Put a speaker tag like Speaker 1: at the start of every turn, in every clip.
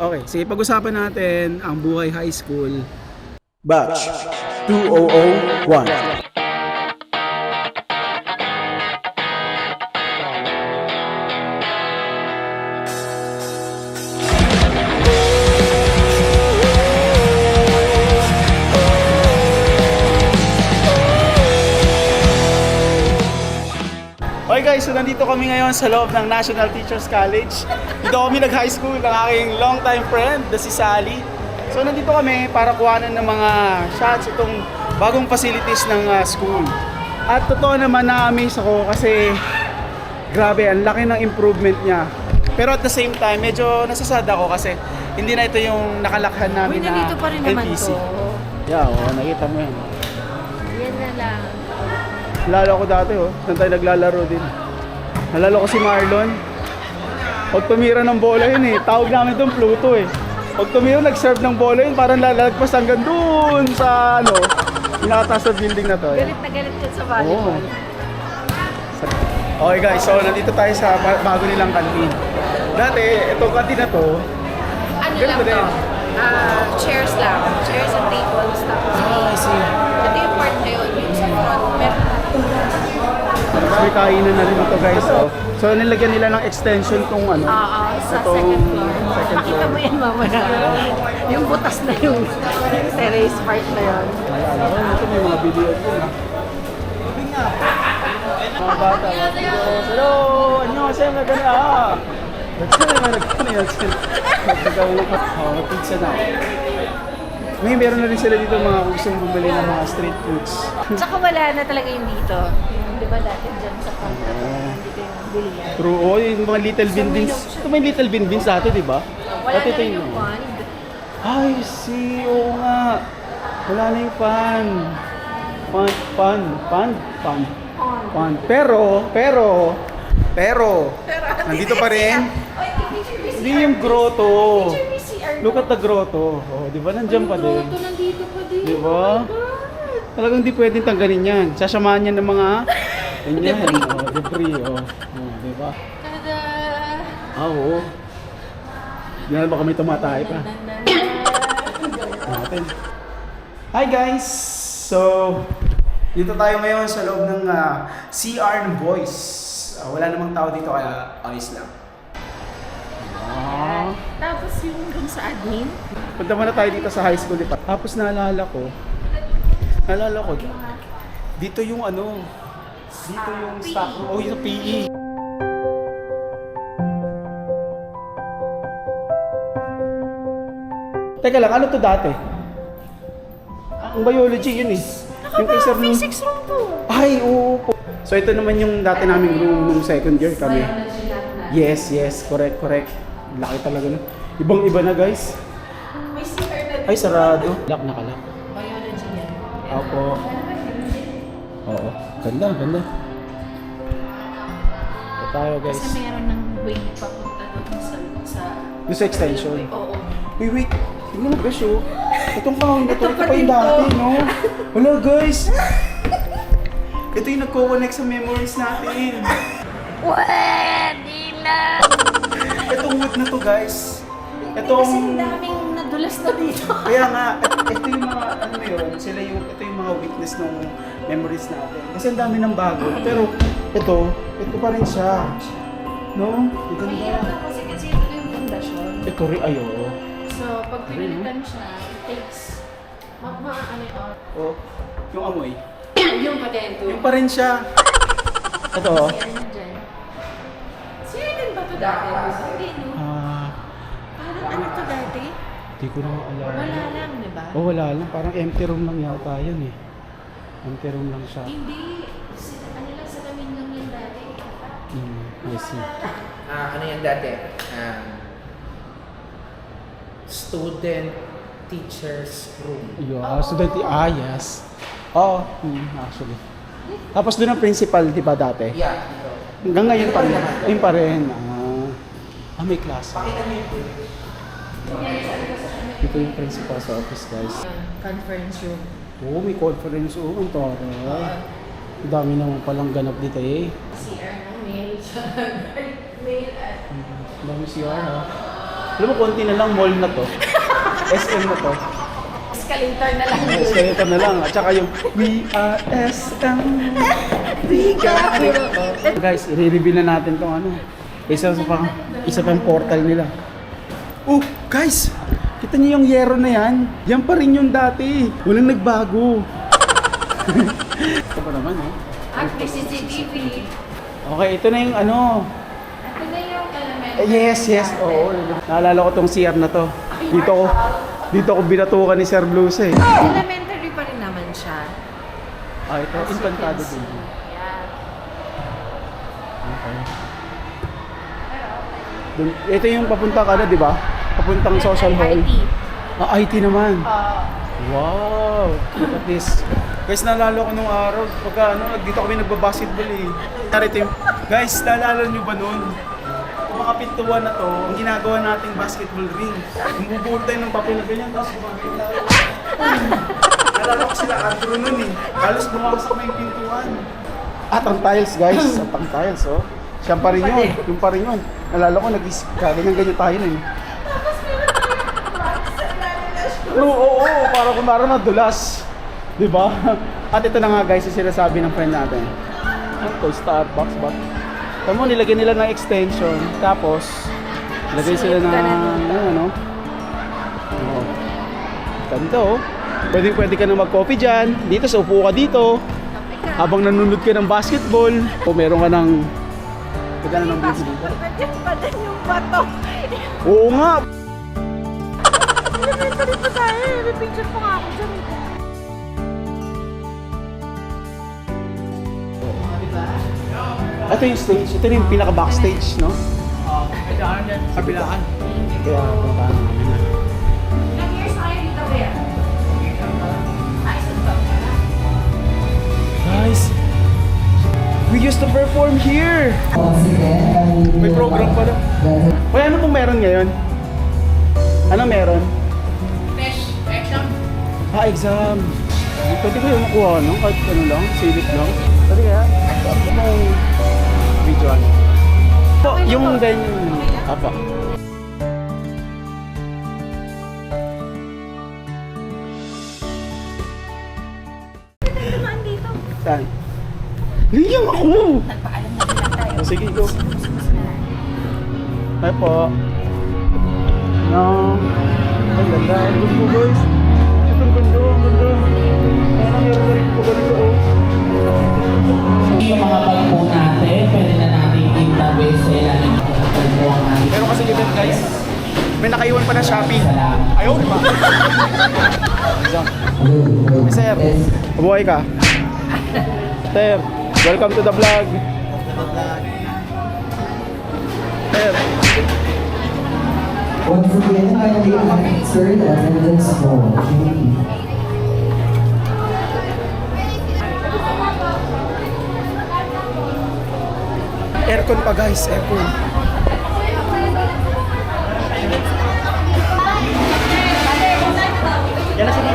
Speaker 1: Okay, sige, pag-usapan natin ang buhay high school.
Speaker 2: Batch 2001.
Speaker 1: So nandito kami ngayon sa loob ng National Teachers College. Dito kami nag-high school ng aking long-time friend, na si Sally. So nandito kami para kuhanan ng mga shots itong bagong facilities ng ah, school. At totoo naman na-amaze ako kasi grabe, ang laki ng improvement niya. Pero at the same time, medyo nasasad ako kasi hindi na ito yung nakalakhan namin
Speaker 3: Uy,
Speaker 1: na
Speaker 3: pa rin naman
Speaker 1: NPC.
Speaker 3: to.
Speaker 1: Yeah, oo, nakita mo yan.
Speaker 3: Yan na lang.
Speaker 1: Nalala ko dati oh, saan tayo naglalaro din. Nalala ko si Marlon. Pag tumira ng bola yun eh, tawag namin doon Pluto eh. Pag tumira, nag-serve ng bola yun, parang lalagpas hanggang doon sa ano, pinakataas na building na to. Eh.
Speaker 3: Galit na galit ka sa volleyball.
Speaker 1: Okay guys, so nandito tayo sa ba- bago nilang kantin. Dati, itong kantin na to,
Speaker 3: Ano lang to?
Speaker 1: din.
Speaker 3: Ah, chairs lang. Chairs and tables. Tapos,
Speaker 1: I see.
Speaker 3: ito yung part na yun. Yung sa front, meron
Speaker 1: may kainan na rin ito guys. Oh. So nilagyan nila ng extension tong ano.
Speaker 3: Oo, sa
Speaker 1: itong
Speaker 3: second floor.
Speaker 1: second
Speaker 3: Pakita
Speaker 1: floor.
Speaker 3: mo yan mamaya. yung butas na yung, yung terrace part na yun.
Speaker 1: Alam ko, ito may mga video ko. Mga bata. Hello! Annyeonghaseyo na gano'n ah! Nagsabi na nagkano yan. Nagkagawin ko. Oh, pizza na. May meron na rin sila dito mga gustong bumili ng mga street foods.
Speaker 3: Tsaka wala na talaga yung dito. Di ba dati dyan sa front na to, nandito yung bilihan.
Speaker 1: True, oh, yung mga little bin beans. Ito may little bin beans sa atin, di ba?
Speaker 3: Wala
Speaker 1: At
Speaker 3: na rin yung pond.
Speaker 1: Ay, see, oo nga. Wala na yung fan. Fan, fan, fan, fan. Fan. Pero, pero, pero, nandito pa rin. Hindi yung grotto. Look at the grotto. Oh, di ba? Nandiyan pa din.
Speaker 3: Ito nandito pa din.
Speaker 1: Di ba? Talagang di pwedeng tanggalin yan. Sasamahan yan ng mga ganyan. debris. Oh, debris. Oh. Oh, di ba?
Speaker 3: Tada!
Speaker 1: Ah, oo. Di na baka may tumatay pa. natin. Hi guys! So, dito tayo ngayon sa loob ng ah, CR ng boys. Ah, wala namang tao dito kaya ayos lang. Ah.
Speaker 3: Tapos yung dun sa admin,
Speaker 1: Punta muna tayo dito sa high school. Diba? Tapos naalala ko, naalala ko, dito yung ano, dito yung stock room. Oh, yung PE. Teka lang, ano to dati? Ang biology yun eh. Yung kay Sir Nun-
Speaker 3: physics room to.
Speaker 1: Ay, oo po. So ito naman yung dati naming room nung second year kami. Yes, yes, correct, correct. Laki talaga na. Ibang iba na guys.
Speaker 3: May CR na
Speaker 1: Ay, sarado. Lock na kalak.
Speaker 3: Biology yan.
Speaker 1: Opo. Ganda, ganda. Ito tayo guys.
Speaker 3: Kasi meron ng wing papunta doon sa... sa
Speaker 1: sa extension.
Speaker 3: Oo.
Speaker 1: Wait, wait. Tingnan mo guys oh. Itong kahon na to.
Speaker 3: Ito
Speaker 1: Ito
Speaker 3: pa
Speaker 1: yung dati, no? Wala guys. Ito yung nagko-connect sa memories natin.
Speaker 3: Pwede na!
Speaker 1: Itong wood na to guys.
Speaker 3: Kasi
Speaker 1: Itong...
Speaker 3: ang daming nadulas na dito.
Speaker 1: Kaya nga, ito yung mga, ano na yun, sila yung, ito yung mga weakness ng memories natin. Kasi ang dami ng bago. Pero, ito, ito pa rin siya. No? Ang
Speaker 3: Mahirap
Speaker 1: ganda.
Speaker 3: na kasi kasi ito yung pundasyon.
Speaker 1: Ito rin, ayo.
Speaker 3: So, pag pinalitan siya, it takes... Ma, ma, ano yun?
Speaker 1: Oh, yung amoy.
Speaker 3: yung patento.
Speaker 1: Yung pa rin siya. Ito, oh.
Speaker 3: Si ano dyan? Si Aiden ba ito dati?
Speaker 1: Di ko na
Speaker 3: Wala
Speaker 1: maalala.
Speaker 3: lang, di ba?
Speaker 1: Oh, wala lang. Parang empty room lang yata yan eh. Empty room lang siya.
Speaker 3: Hindi. Si, ano lang, salamin lang yan dati.
Speaker 1: Hmm, I see.
Speaker 4: Ah, ano yan dati? Um, student teachers room.
Speaker 1: Yeah, student, ah, yes. Oo, hmm, actually. Tapos doon ang principal, di ba dati?
Speaker 4: Yeah, dito.
Speaker 1: Hanggang ngayon pa rin. Ayun pa rin. Ah, ah may klase.
Speaker 4: Pakita niyo yung
Speaker 1: Ito yung principal sa office, guys.
Speaker 3: Conference room.
Speaker 1: Oo, may conference. Oo, ang tara. Ang dami naman palang ganap dito eh.
Speaker 3: CR ng mail. mail at
Speaker 1: Ang dami CR ha. Alam mo, konti na lang mall na to. SM na to.
Speaker 3: Escalator na lang.
Speaker 1: Escalator na lang. At saka yung We are SM. We got it. Guys, i-reveal na natin tong ano. Isa sa pang isa pang portal nila. Oh, guys! Kita niyo yung yero na yan? Yan pa rin yung dati. Walang nagbago. Ito pa naman, eh.
Speaker 3: At may CCTV.
Speaker 1: Okay, ito na yung ano.
Speaker 3: Ito na yung element.
Speaker 1: Eh, yes, yes. Oo. Naalala ko tong CR na to. Dito ko, dito ko binatukan ni Sir Blues eh.
Speaker 3: Elementary pa rin naman siya.
Speaker 1: Ah, ito,
Speaker 3: As
Speaker 1: infantado din.
Speaker 3: Yeah.
Speaker 1: Okay. Ito yung papunta ka na, di ba? Papuntang social hall.
Speaker 3: IT.
Speaker 1: Ah, IT naman.
Speaker 3: Uh,
Speaker 1: Wow! Look at this. Guys, naalala ko nung araw, pagka ano, dito kami nagbabasketball eh. Narito guys, naalala nyo ba nun? Mga pintuan na to, ang ginagawa nating basketball ring. Bumubuhol tayo ng papel na ganyan, tapos gumagawin tayo. Naalala ko sila Andrew nun eh. Halos bumawasak na yung pintuan. At ang tiles guys, at ang tiles oh. Siya pa rin yun, yung pa rin yun. Naalala ko, nag-isip ka, ganyan-ganyan tayo nun eh. Oo, oo, oo, para kung parang nadulas. Di ba? At ito na nga guys, yung sinasabi ng friend natin. Ano to, Starbucks ba? Tama mo, nilagyan nila ng extension. Tapos, nilagay sila ng, ano, oh. Ganda oh. Pwede, pwede ka na mag-coffee dyan. Dito, sa upo ka dito. Habang nanonood ka ng basketball. O meron ka ng... Pwede na ng video dito.
Speaker 3: Pwede pa din yung bato.
Speaker 1: Oo nga!
Speaker 3: Elementary pa tayo. May picture pa nga ako dyan.
Speaker 1: Ito yung stage. Ito yung pinaka-backstage, no?
Speaker 4: Kabilaan.
Speaker 1: Kaya puntahan namin na.
Speaker 3: Kayo dito, Bear? Ay, sa top.
Speaker 1: Guys, we used to perform here. May program pala. Wala ano pong meron ngayon? Ano meron? Ah, exam. Pwede ko yung makuha, no? Kahit ano lang, silip lang. Pwede kaya? Mong video ano? Po, yung venue. Apa. Saan? Liyang ako!
Speaker 3: Nagpaalam na lang tayo.
Speaker 1: Oh, sige, go. Hi po. No. Ang ganda. Ang gusto
Speaker 5: Yung mga bag po natin, pwede na natin i-tabay sa ilalim
Speaker 1: Meron kasi dito guys. May nakaiwan pa na Shopee. Ayaw, di ba? Sir, kabuhay ka. Sir, welcome to the vlog. Sir,
Speaker 6: Once again, kindly answer the attendance call.
Speaker 1: Aircon pa guys, aircon. Yan na sige.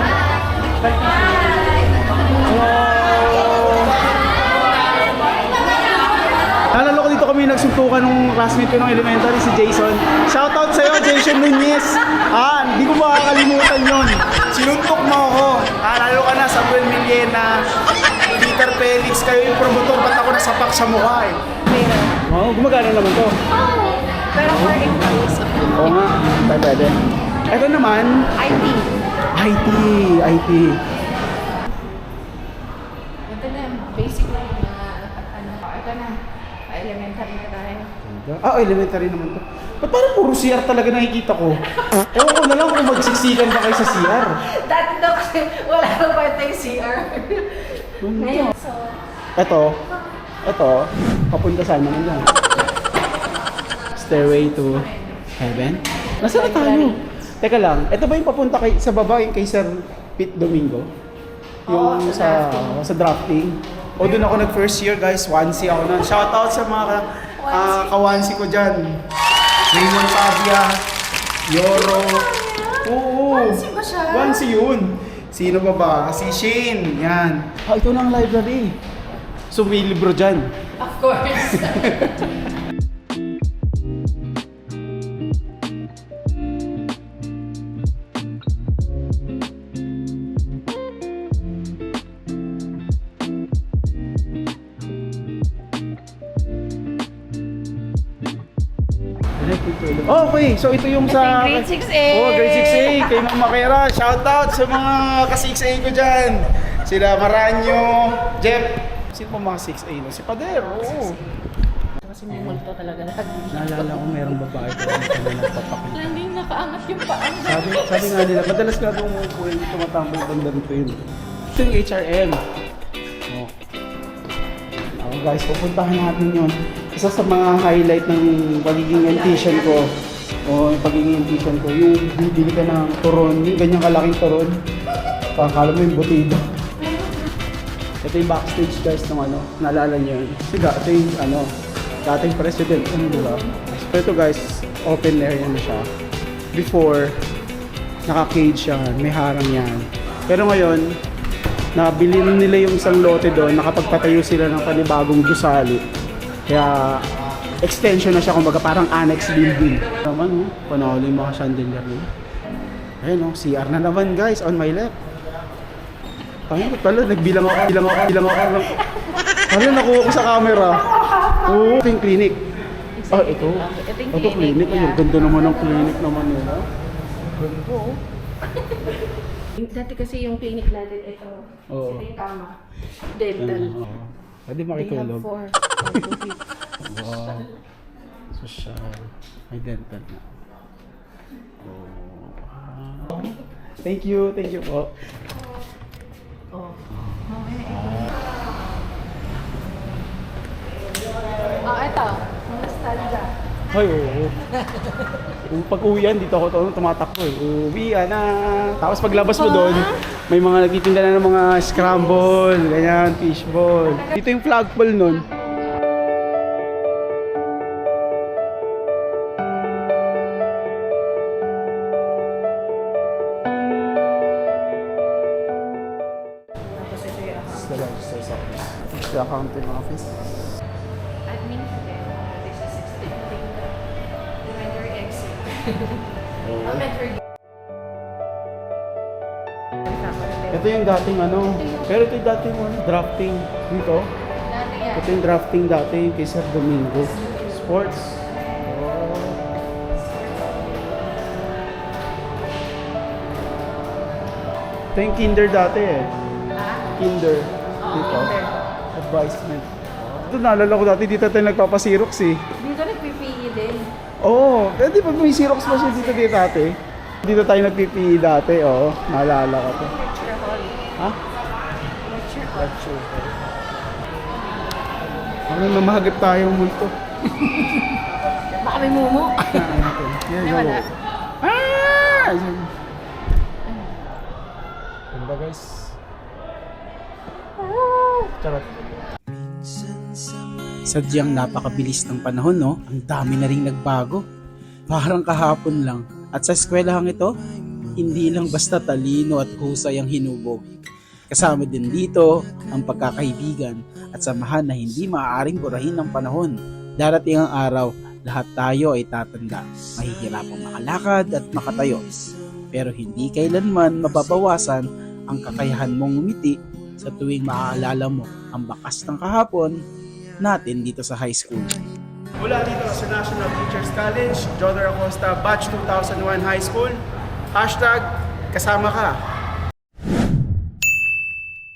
Speaker 1: Naalala ko dito kami nagsuntukan nung classmate ko ng elementary, si Jason. Shoutout sa'yo, Jason Nunez. Ah, hindi ko makakalimutan yon. Sinuntok mo ako. Ah, lalo ka na, Samuel Millena, Peter Felix, kayo yung promotor, ba't ako nasapak sa mukha eh? Oo, oh, gumagana naman to.
Speaker 3: Pero for employees of
Speaker 1: Oo nga, pwede, pwede. Ito naman,
Speaker 3: IT.
Speaker 1: IT, IT.
Speaker 3: Ito na, basic na yung mga, ano, ito na, elementary na tayo.
Speaker 1: Ah, elementary naman to. Ba't parang puro CR talaga nakikita ko? Ewan ko na lang kung magsiksikan ba kayo sa CR.
Speaker 3: Dati daw kasi wala nang kwenta yung CR. Ngayon, so,
Speaker 1: Ito, ito, papunta saan naman yan? Stairway to Heaven? Nasaan na tayo? Teka lang, ito ba yung papunta kay, sa baba yung kay Sir Pete Domingo? Yung
Speaker 3: Oo,
Speaker 1: sa,
Speaker 3: sa
Speaker 1: sa drafting? O doon ako nag first year guys, Wansi ako nun. Shoutout sa mga ah, kawansi ko dyan. Raymond Pavia, Yoro. Oo.
Speaker 3: Wansi ba siya?
Speaker 1: Wansi yun. Sino ba ba? Si Shane. Yan. Ah, ito na ang library. So may libro dyan.
Speaker 3: of course.
Speaker 1: Okay, so ito yung sa...
Speaker 3: Grade 6A.
Speaker 1: Oh, grade 6A. Kay Ma'am Makera. Shout out sa mga ka-6A ko dyan. Sila Maranyo, Jeff. Sino pa mga 6A no? Si Pader, oo.
Speaker 3: Kasi may multo talaga lagi.
Speaker 1: Naalala ko mayroong babae ko na nagpapakita.
Speaker 3: Laging nakaangat yung paa.
Speaker 1: Sabi, sabi nga nila, madalas nga itong umuuwi, tumatambay banda rito yun. Ito yung HRM. Oh. Ako guys, pupuntahan natin yun. Isa sa mga highlight ng pagiging antisan ko, o yung pagiging antisan ko, yung bibili ka ng turon, yung ganyang kalaking turon. Pakakala mo yung butido. Ito yung backstage guys ng ano, naalala niyo yun. Siga, ito yung ano, dating president, ano di ba? So ito guys, open area na siya. Before, naka-cage yan, may harang yan. Pero ngayon, nabili na nila yung isang lote doon, nakapagpatayo sila ng panibagong gusali. Kaya, extension na siya, kumbaga parang annex building. Naman, oh, panalo yung mga chandelier niya. Ayun, oh, CR na naman guys, on my left. Ayun, talo, nagbilang ako, bilang ako, bilang ako. Ano, nakuha ko sa camera. Oo, ito yung clinic. Ah, ito.
Speaker 3: Ito yung
Speaker 1: Ito clinic.
Speaker 3: clinic,
Speaker 1: Ay,
Speaker 3: yeah.
Speaker 1: ang ganda naman ng clinic naman nila. Ganda, oh.
Speaker 3: Dati kasi yung clinic natin, ito.
Speaker 1: Oo.
Speaker 3: Ito yung kama. Dental.
Speaker 1: Oo. Pwede
Speaker 3: They have
Speaker 1: makitulog.
Speaker 3: four.
Speaker 1: Wow. Social. May dental na. Oh. Wow. Thank you, thank you po.
Speaker 3: Oh. Oh, ito. Mga standa.
Speaker 1: Ay, oo. Kung pag uwian, dito ako to- tumatakbo eh. Uwian na. Tapos paglabas mo doon, may mga nagtitinda na ng mga scramble, ganyan, fishball. Dito yung flagpole nun. The register's office. The accounting office.
Speaker 3: admin ko din. This is 16 thing na. Inventory exit. Oh, inventory.
Speaker 1: Ito yung dating ano, pero ito yung dating ano, drafting dito. Ito yung drafting dati yung kay Sir Domingo. Sports. Ito yung kinder dati eh.
Speaker 3: Ah?
Speaker 1: Kinder. Dito. Advisement. Ito naalala ko dati dito tayo nagpapasirox eh.
Speaker 3: Dito nag-PPE din.
Speaker 1: Oo, oh, di ba may Xerox machine dito dito dati? Dito tayo nagpipi dati, oo. Naalala ko to.
Speaker 3: Lecture hall.
Speaker 1: Ha?
Speaker 3: Lecture hall.
Speaker 1: Lecture. Ano namahagip tayong multo?
Speaker 3: Baka may mumu.
Speaker 1: Yan,
Speaker 3: wala.
Speaker 1: Ah! Ayun. Ganda guys. Charot. Sadyang napakabilis ng panahon, no? Ang dami na rin nagbago. Parang kahapon lang. At sa eskwelahang ito, hindi lang basta talino at husay ang hinubog. Kasama din dito ang pagkakaibigan at samahan na hindi maaaring burahin ng panahon. Darating ang araw, lahat tayo ay tatanda. Mahihirapang makalakad at makatayo. Pero hindi kailanman mababawasan ang kakayahan mong umiti sa tuwing maaalala mo ang bakas ng kahapon natin dito sa high school. Mula dito sa National Teachers College, Jodor Acosta, Batch 2001 High School. Hashtag kasama ka.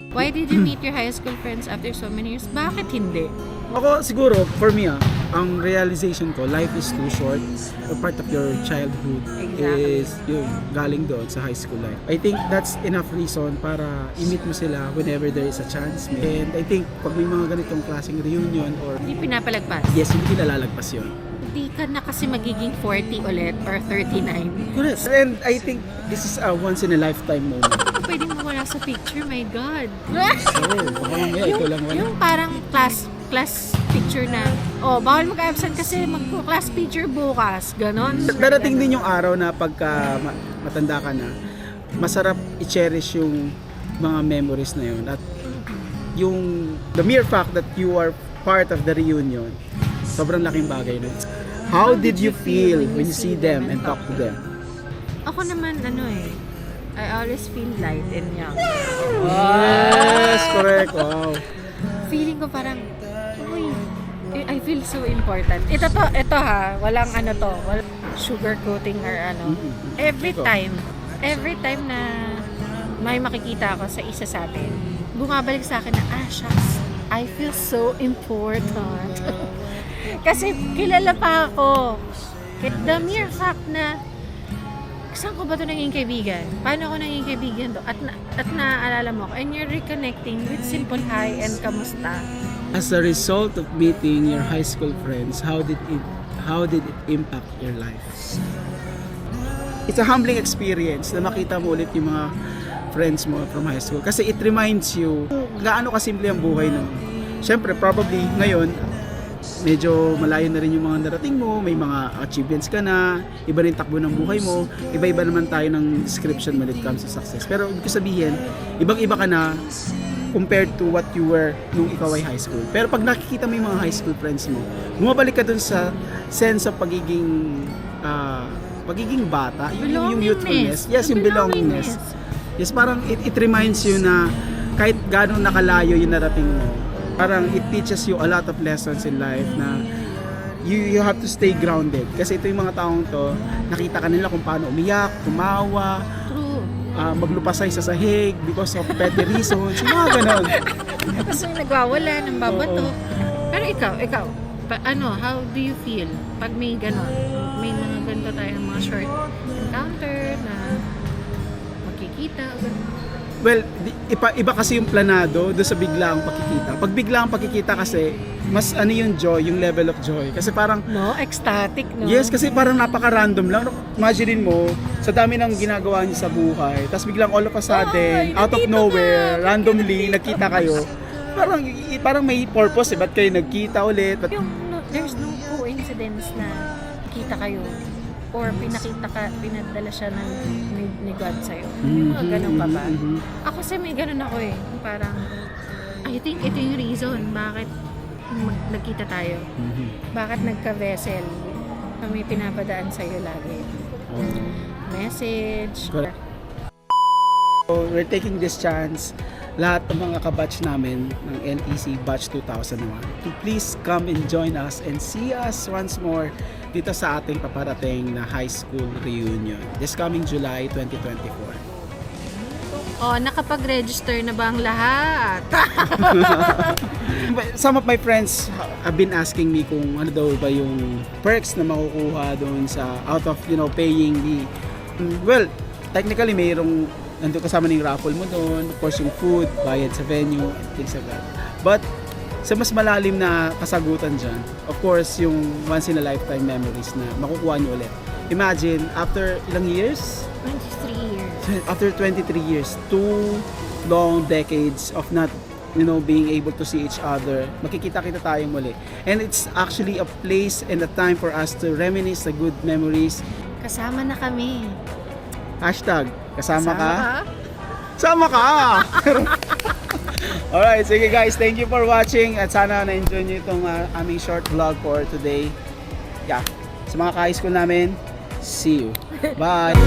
Speaker 3: Why did you meet your high school friends after so many years? Bakit hindi?
Speaker 1: Ako siguro, for me ah, ang realization ko, life is too short. A part of your childhood
Speaker 3: Exactly.
Speaker 1: is yung galing doon sa high school life. I think that's enough reason para i-meet mo sila whenever there is a chance. And I think pag may mga ganitong klaseng reunion or
Speaker 3: Hindi pinapalagpas.
Speaker 1: yes, hindi nalalagpas yun.
Speaker 3: Hindi ka na kasi magiging 40 ulit or 39.
Speaker 1: Correct. And I think this is a once in a lifetime moment.
Speaker 3: Pwede mo wala sa picture, my God.
Speaker 1: So, baka mamaya ikaw lang wala.
Speaker 3: yung parang class class picture na, oh, bawal mag-absent kasi magko-class picture bukas. Ganon.
Speaker 1: Darating din yung araw na pagka ma- matanda ka na, masarap i-cherish yung mga memories na yun. At yung the mere fact that you are part of the reunion, sobrang laking bagay na. How did you feel when you see them and talk to them?
Speaker 3: Ako naman, ano eh, I always feel light and young.
Speaker 1: Yes, correct. Wow.
Speaker 3: Feeling ko parang, I feel so important. Ito to, ito ha, walang ano to. Wal- sugarcoating or ano. Every
Speaker 1: Ikaw?
Speaker 3: time, every time na may makikita ako sa isa sa atin, bumabalik sa akin na, ah, shucks, I feel so important. Kasi kilala pa ako. The mere fact na saan ko ba ito naging kaibigan? Paano ako naging kaibigan to? At, na, at naaalala mo ako. And you're reconnecting with simple hi and kamusta.
Speaker 1: As a result of meeting your high school friends, how did it how did it impact your life? It's a humbling experience na makita mo ulit yung mga friends mo from high school kasi it reminds you gaano kasimple ang buhay no. Siyempre, probably ngayon medyo malayo na rin yung mga narating mo, may mga achievements ka na, iba rin takbo ng buhay mo, iba-iba naman tayo ng description when it comes to success. Pero ibig sabihin, ibang-iba ka na compared to what you were nung ikaw ay high school. Pero pag nakikita mo yung mga high school friends mo, bumabalik ka dun sa sense of pagiging ah, pagiging bata, yung, yung, yung youthfulness. Yes, yung belongingness. Yes, parang it, it reminds you na kahit gano'ng nakalayo yung narating mo, parang it teaches you a lot of lessons in life na you you have to stay grounded. Kasi ito yung mga taong to, nakita ka nila kung paano umiyak, tumawa,
Speaker 3: True.
Speaker 1: ah, maglupasay sa sahig because of petty reasons, yung mga.
Speaker 3: Tapos yung nagwawala ng babato. Pero ikaw, ikaw, pa, ano, how do you feel pag may ganon? May mga ganito tayong mga short encounter na magkikita. o ganun.
Speaker 1: Well, iba, iba kasi yung planado do sa biglaang pagkikita. Pag biglaang pagkikita kasi, mas ano yung joy, yung level of joy. Kasi parang,
Speaker 3: No? Ecstatic, no?
Speaker 1: yes, kasi parang napaka-random lang. Imagine mo, sa dami ng ginagawa niyo sa buhay, tapos biglang all of a sudden,
Speaker 3: Ay,
Speaker 1: out of nowhere,
Speaker 3: ka,
Speaker 1: randomly, nagkita kayo. Parang, parang may purpose eh, ba't kayo nagkita ulit? Ba't,
Speaker 3: Yung no, there's no coincidence na kita kayo or pinakita ka, pinadala siya ng ni, ni God sa'yo. Yung mga ganun pa ba?
Speaker 1: Mhm.
Speaker 3: Ako kasi may ganun ako eh. Parang, I think ito yung reason bakit mag- nagkita tayo.
Speaker 1: Mhm.
Speaker 3: Bakit nagka-vessel na may pinapadaan sa'yo lagi. Message.
Speaker 1: Correct. So, we're taking this chance lahat ng mga kabatch namin ng NEC Batch 2001 to please come and join us and see us once more dito sa ating paparating na high school reunion this coming July 2024.
Speaker 3: Oh, nakapag-register na ba ang lahat?
Speaker 1: Some of my friends have been asking me kung ano daw ba yung perks na makukuha doon sa out of you know paying the well technically mayroong nandun kasama na yung raffle mo doon. Of course yung food bayad sa venue and things like that. But sa mas malalim na kasagutan dyan of course yung once in a lifetime memories na makukuha nyo ulit. Imagine after ilang years?
Speaker 3: 23 years.
Speaker 1: after 23 years, two long decades of not you know being able to see each other makikita-kita tayo muli. And it's actually a place and a time for us to reminisce the good memories.
Speaker 3: Kasama na kami.
Speaker 1: Hashtag kasama ka?
Speaker 3: Ka?
Speaker 1: sama ka! Alright sige guys thank you for watching at sana na-enjoy nyo itong uh, aming short vlog for today. Yeah sa mga ka-high school namin see you. Bye